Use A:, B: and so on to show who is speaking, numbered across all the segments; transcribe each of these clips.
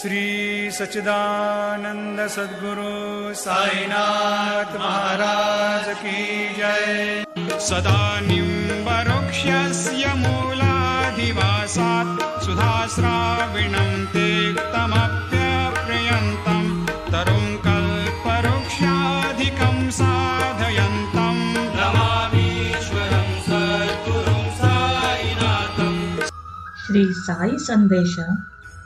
A: श्री सच्चिदानन्द सद्गुरु सायिना महाराजकी जय। सदा निरुक्षस्य मूलाधिवासात् सुधाश्राविणं ते कमप्यप्रयन्तम् तरुङ्कल्पक्षाधिकम् साधयन्तम् सद्गुरुसायिताम्
B: श्री साई सन्देश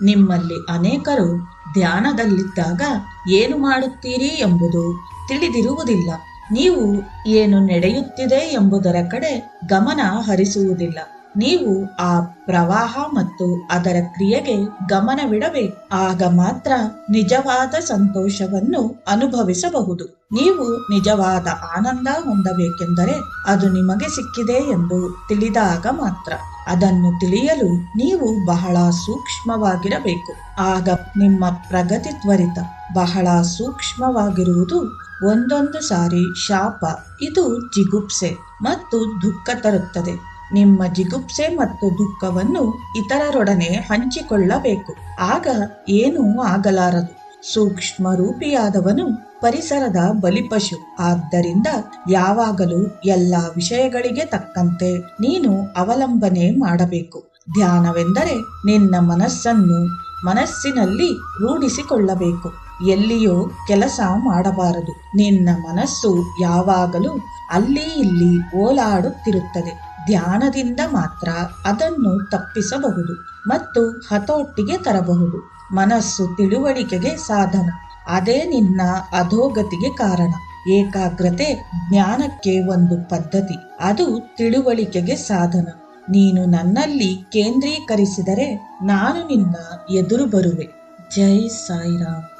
B: ನಿಮ್ಮಲ್ಲಿ ಅನೇಕರು ಧ್ಯಾನದಲ್ಲಿದ್ದಾಗ ಏನು ಮಾಡುತ್ತೀರಿ ಎಂಬುದು ತಿಳಿದಿರುವುದಿಲ್ಲ. ನೀವು ಏನು ನಡೆಯುತ್ತಿದೆ ಎಂಬುದರ ಕಡೆ ಗಮನ ಹರಿಸುವುದಿಲ್ಲ. ನೀವು ಆ ಪ್ರವಾಹ ಮತ್ತು ಅದರ ಕ್ರಿಯೆಗೆ ಗಮನವಿಡಬೇಕು. ಆಗ ಮಾತ್ರ ನಿಜವಾದ ಸಂತೋಷವನ್ನು ಅನುಭವಿಸಬಹುದು. ನೀವು ನಿಜವಾದ ಆನಂದ ಹೊಂದಬೇಕೆಂದರೆ ಅದು ನಿಮಗೆ ಸಿಕ್ಕಿದೆ ಎಂದು ತಿಳಿದಾಗ ಮಾತ್ರ. ಅದನ್ನು ತಿಳಿಯಲು ನೀವು ಬಹಳ ಸೂಕ್ಷ್ಮವಾಗಿರಬೇಕು. ಆಗ ನಿಮ್ಮ ಪ್ರಗತಿ ತ್ವರಿತ, ಬಹಳ ಸೂಕ್ಷ್ಮವಾಗಿರುವುದು ಒಂದೊಂದು ಸಾರಿ ಶಾಪ. ಇದು ಜಿಗುಪ್ಸೆ ಮತ್ತು ದುಃಖ ತರುತ್ತದೆ. ನಿಮ್ಮ ಜಿಗುಪ್ಸೆ ಮತ್ತು ದುಃಖವನ್ನು ಇತರರೊಡನೆ ಹಂಚಿಕೊಳ್ಳಬೇಕು. ಆಗ ಏನೂ ಆಗಲಾರದು. ಸೂಕ್ಷ್ಮ ರೂಪಿಯಾದವನು ಪರಿಸರದ ಬಲಿಪಶು. ಆದ್ದರಿಂದ ಯಾವಾಗಲೂ ಎಲ್ಲ ವಿಷಯಗಳಿಗೆ ತಕ್ಕಂತೆ ನೀನು ಅವಲಂಬನೆ ಮಾಡಬೇಕು. ಧ್ಯಾನವೆಂದರೆ ನಿನ್ನ ಮನಸ್ಸನ್ನು ಮನಸ್ಸಿನಲ್ಲಿ ರೂಢಿಸಿಕೊಳ್ಳಬೇಕು. ಎಲ್ಲಿಯೋ ಕೆಲಸ ಮಾಡಬಾರದು. ನಿನ್ನ ಮನಸ್ಸು ಯಾವಾಗಲೂ ಅಲ್ಲಿ ಇಲ್ಲಿ ಓಲಾಡುತ್ತಿರುತ್ತದೆ. ಧ್ಯಾನದಿಂದ ಮಾತ್ರ ಅದನ್ನು ತಪ್ಪಿಸಬಹುದು ಮತ್ತು ಹತೋಟಿಗೆ ತರಬಹುದು. ಮನಸ್ಸು ತಿಳುವಳಿಕೆಗೆ ಸಾಧನ. ಅದೇ ನಿನ್ನ ಅಧೋಗತಿಗೆ ಕಾರಣ. ಏಕಾಗ್ರತೆ ಜ್ಞಾನಕ್ಕೆ ಒಂದು ಪದ್ಧತಿ. ಅದು ತಿಳುವಳಿಕೆಗೆ ಸಾಧನ. ನೀನು ನನ್ನಲ್ಲಿ ಕೇಂದ್ರೀಕರಿಸಿದರೆ ನಾನು ನಿನ್ನ ಎದುರು ಬರುವೆ. ಜೈ ಸಾಯಿರಾಮ್.